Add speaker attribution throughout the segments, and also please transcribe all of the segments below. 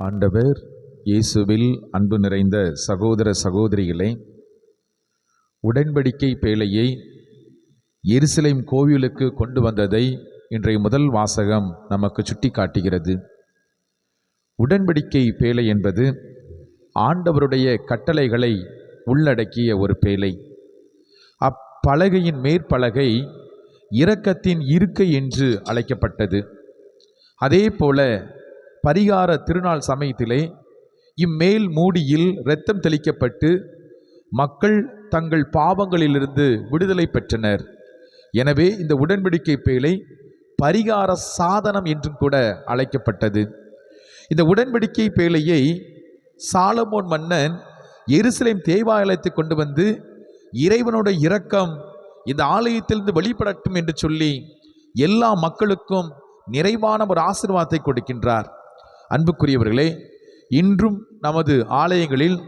Speaker 1: ஆண்டவர் இயேசுவில் அன்பு நிறைந்த சகோதர சகோதரிகளே உடன்படிக்கை பேழையை எருசலேம் கோவிலுக்கு கொண்டு வந்ததை இன்றைய முதல் வாசகம் நமக்கு சுட்டி காட்டுகிறது உடன்படிக்கை பேழை என்பது ஆண்டவருடைய கட்டளைகளை உள்ளடக்கிய ஒரு பேழை. அப்பலகையின் மேற்பலகை இரக்கத்தின் இருக்கை என்று அழைக்கப்பட்டது. அதே போல பரிகார திருநாள் சமயத்திலே இம்மேல் மூடியில் இரத்தம் தெளிக்கப்பட்டு மக்கள் தங்கள் பாவங்களிலிருந்து விடுதலை பெற்றனர். எனவே இந்த உடன்படிக்கை பேழை பரிகார சாதனம் என்றும் கூட அழைக்கப்பட்டது. இந்த உடன்படிக்கை பேழையை சாலமோன் மன்னன் எருசலேம் தேவாலயத்தை கொண்டு வந்து இறைவனோட இரக்கம் இந்த ஆலயத்திலிருந்து வெளிப்படட்டும் என்று சொல்லி எல்லா மக்களுக்கும் நிறைவான ஒரு ஆசிர்வாதத்தை கொடுக்கின்றார். அன்புக்குரியவர்களே இன்றும் நமது ஆலயங்களில்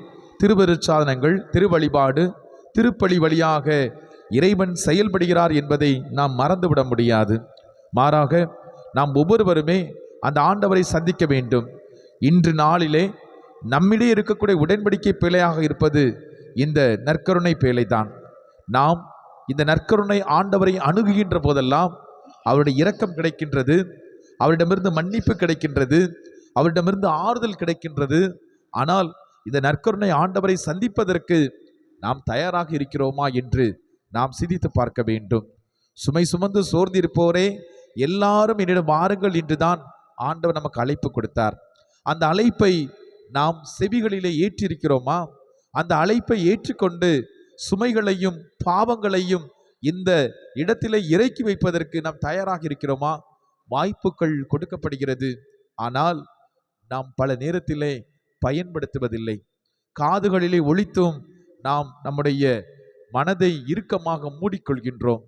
Speaker 1: திருவருட்சாதனங்கள் திருவழிபாடு திருப்பலி வழியாக இறைவன் செயல்படுகிறார் என்பதை நாம் மறந்துவிட முடியாது. மாறாக நாம் ஒவ்வொருவருமே அந்த ஆண்டவரை சந்திக்க வேண்டும். இன்று நாளிலே நம்மிடையே இருக்கக்கூடிய உடன்படிக்கை பிழையாக இருப்பது இந்த நற்கருணை பேழைதான். நாம் இந்த நற்கருணை ஆண்டவரை அணுகுகின்ற போதெல்லாம் அவருடைய இரக்கம் கிடைக்கின்றது அவரிடமிருந்து மன்னிப்பு கிடைக்கின்றது அவரிடமிருந்து ஆறுதல் கிடைக்கின்றது. ஆனால் இந்த நற்கருணை ஆண்டவரை சந்திப்பதற்கு நாம் தயாராக இருக்கிறோமா என்று நாம் சிந்தித்து பார்க்க வேண்டும். சுமை சுமந்து சோர்ந்திருப்போரே எல்லாரும் என்னிடம் வாருங்கள் என்றுதான் ஆண்டவர் நமக்கு அழைப்பு கொடுத்தார். அந்த அழைப்பை நாம் செவிகளிலே ஏற்றிருக்கிறோமா? அந்த அழைப்பை ஏற்றுக்கொண்டு சுமைகளையும் பாவங்களையும் இந்த இடத்திலே இறக்கி வைப்பதற்கு நாம் தயாராக இருக்கிறோமா? வாய்ப்புகள் கொடுக்கப்படுகிறது. ஆனால் நாம் பல நேரத்திலே பயன்படுத்துவதில்லை. காதுகளிலே ஒழித்தும் நாம் நம்முடைய மனதை இறுக்கமாக மூடிக்கொள்கின்றோம்.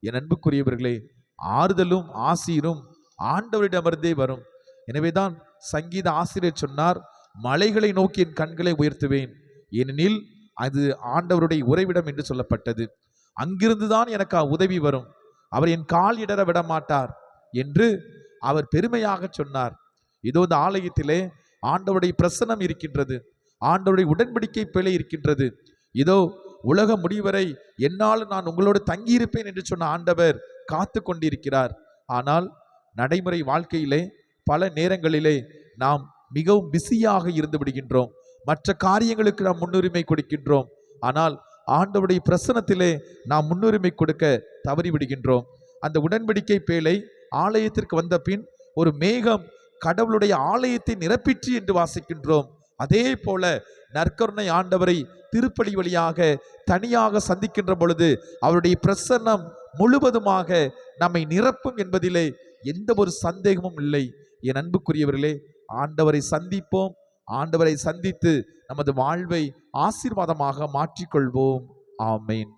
Speaker 1: என் அன்புக்குரியவர்களே ஆறுதலும் ஆசீரும் ஆண்டவரிடமிருந்தே வரும். எனவேதான் சங்கீத ஆசிரியர் சொன்னார் மலைகளை நோக்கி என் கண்களை உயர்த்துவேன். ஏனெனில் அது ஆண்டவருடைய உறைவிடம் என்று சொல்லப்பட்டது. அங்கிருந்துதான் எனக்கு உதவி வரும். அவர் என் கால் இடர விடமாட்டார் என்று அவர் பெருமையாக சொன்னார். இதோ இந்த ஆலயத்திலே ஆண்டவருடைய பிரசனம் இருக்கின்றது. ஆண்டவருடைய உடன்படிக்கை பிழை இருக்கின்றது. இதோ உலக முடிவரை என்னால் நான் உங்களோடு தங்கியிருப்பேன் என்று சொன்ன ஆண்டவர் காத்து கொண்டிருக்கிறார். ஆனால் நடைமுறை வாழ்க்கையிலே பல நேரங்களிலே நாம் மிகவும் பிஸியாக இருந்து விடுகின்றோம். மற்ற காரியங்களுக்கு நாம் முன்னுரிமை கொடுக்கின்றோம். ஆனால் ஆண்டவுடைய பிரசனத்திலே நாம் முன்னுரிமை கொடுக்க தவறிவிடுகின்றோம். அந்த உடன்படிக்கை பேழை ஆலயத்திற்கு வந்த பின் ஒரு மேகம் கடவுளுடைய ஆலயத்தை நிரப்பிற்று என்று வாசிக்கின்றோம். அதே போல நற்கருணை ஆண்டவரை திருப்பலி வழியாக தனியாக சந்திக்கின்ற பொழுது அவருடைய பிரசன்னம் முழுவதுமாக நம்மை நிரப்பும் என்பதிலே எந்த ஒரு சந்தேகமும் இல்லை. என் அன்புக்குரியவர்களே ஆண்டவரை சந்திப்போம். ஆண்டவரை சந்தித்து நமது வாழ்வை ஆசீர்வாதமாக மாற்றிக்கொள்வோம். ஆமேன்.